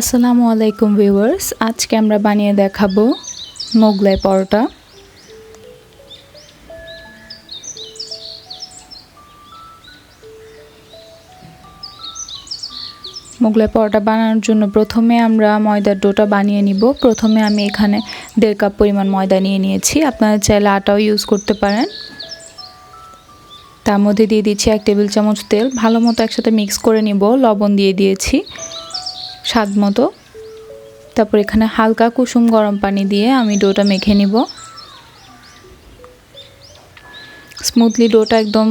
আসসালামু আলাইকুম ভিউয়ার্স, আজকে আমরা বানিয়ে দেখাবো মোগলাই পরোটা। মোগলাই পরোটা বানানোর জন্য প্রথমে আমরা ময়দার ডোটা বানিয়ে নিব। প্রথমে আমি এখানে দেড় কাপ পরিমাণ ময়দা নিয়ে নিয়েছি। আপনারা চাইলে আটাও ইউজ করতে পারেন। তার মধ্যে দিয়ে দিচ্ছি এক টেবিল চামচ তেল। ভালো মতো একসাথে মিক্স করে নিব। লবণ দিয়ে দিয়েছি। স্বাদ মতো। তারপর এখানে হালকা কুসুম গরম পানি দিয়ে আমি ডোটা মেখে নিব। স্মুথলি ডোটা একদম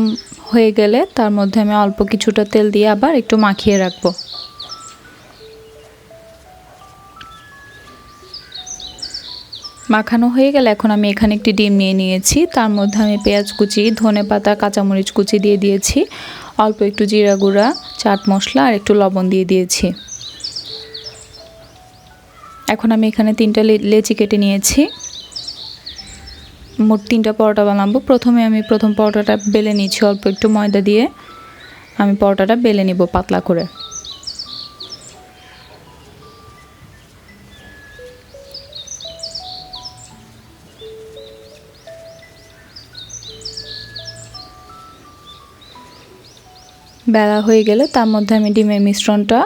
হয়ে গেলে তার মধ্যে আমি অল্প কিছুটা তেল দিয়ে আবার একটু মাখিয়ে রাখব। মাখানো হয়ে গেলে এখন আমি এখানে একটি ডিম নিয়ে নিয়েছি। তার মধ্যে আমি পেঁয়াজ কুচি, ধনে পাতা, কাঁচামরিচ কুচি দিয়ে দিয়েছি। অল্প একটু জিরা গুঁড়া, চাট মশলা আর একটু লবণ দিয়ে দিয়েছি। এখন আমি এখানে তিনটা লেচি কেটে নিয়েছি। মোট তিনটা পরোটা বানাবো। প্রথমে আমি প্রথম পরোটাটা বেলে নিয়েছি অল্প একটু ময়দা দিয়ে। আমি পরোটাটা বেলে নিব পাতলা করে। বেলা হয়ে গেলে তার মধ্যে আমি ডিমের মিশ্রণটা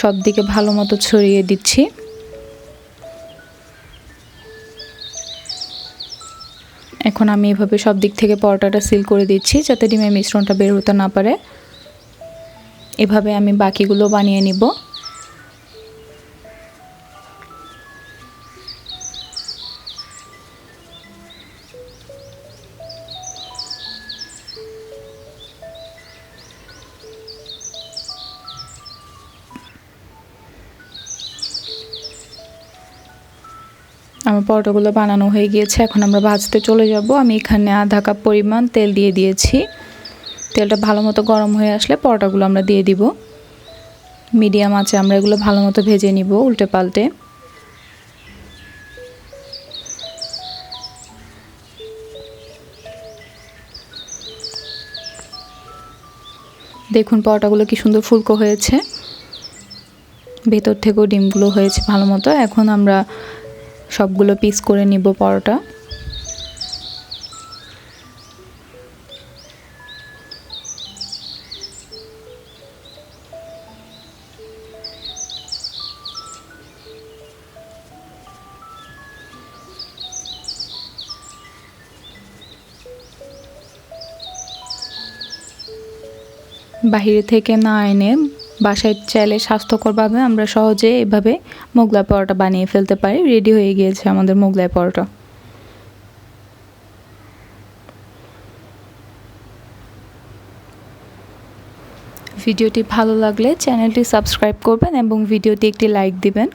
সব দিকে ভালো মতো ছড়িয়ে দিচ্ছি। এখন আমি এভাবে সব দিক থেকে পরোটাটা সিল করে দিচ্ছি যাতে ডিমের মিশ্রণটা বের হতে না পারে। এভাবে আমি বাকিগুলো বানিয়ে নিব। আমার পরোটাগুলো বানানো হয়ে গিয়েছে, এখন আমরা ভাজতে চলে যাব। আমি এখানে আধা কাপ পরিমাণ তেল দিয়ে দিয়েছি। তেলটা ভালো মতো গরম হয়ে আসলে পরোটাগুলো আমরা দিয়ে দিব। মিডিয়াম আছে আমরা এগুলো ভালো মতো ভেজে নিব উল্টে পাল্টে। দেখুন পরোটাগুলো কি সুন্দর ফুলকো হয়েছে। ভেতর থেকেও ডিমগুলো হয়েছে ভালো মতো। এখন আমরা সবগুলো পিস করে নিব পরোটা। বাহিরে থেকে না এনে বাসায় চাইলে স্বাস্থ্যকরভাবে আমরা সহজে এভাবে মোগলাই পরোটা বানিয়ে ফেলতে পারি। রেডি হয়ে গিয়েছে আমাদের মোগলাই পরোটা। ভিডিওটি ভালো লাগলে চ্যানেলটি সাবস্ক্রাইব করবেন এবং ভিডিওটি একটি লাইক দিবেন।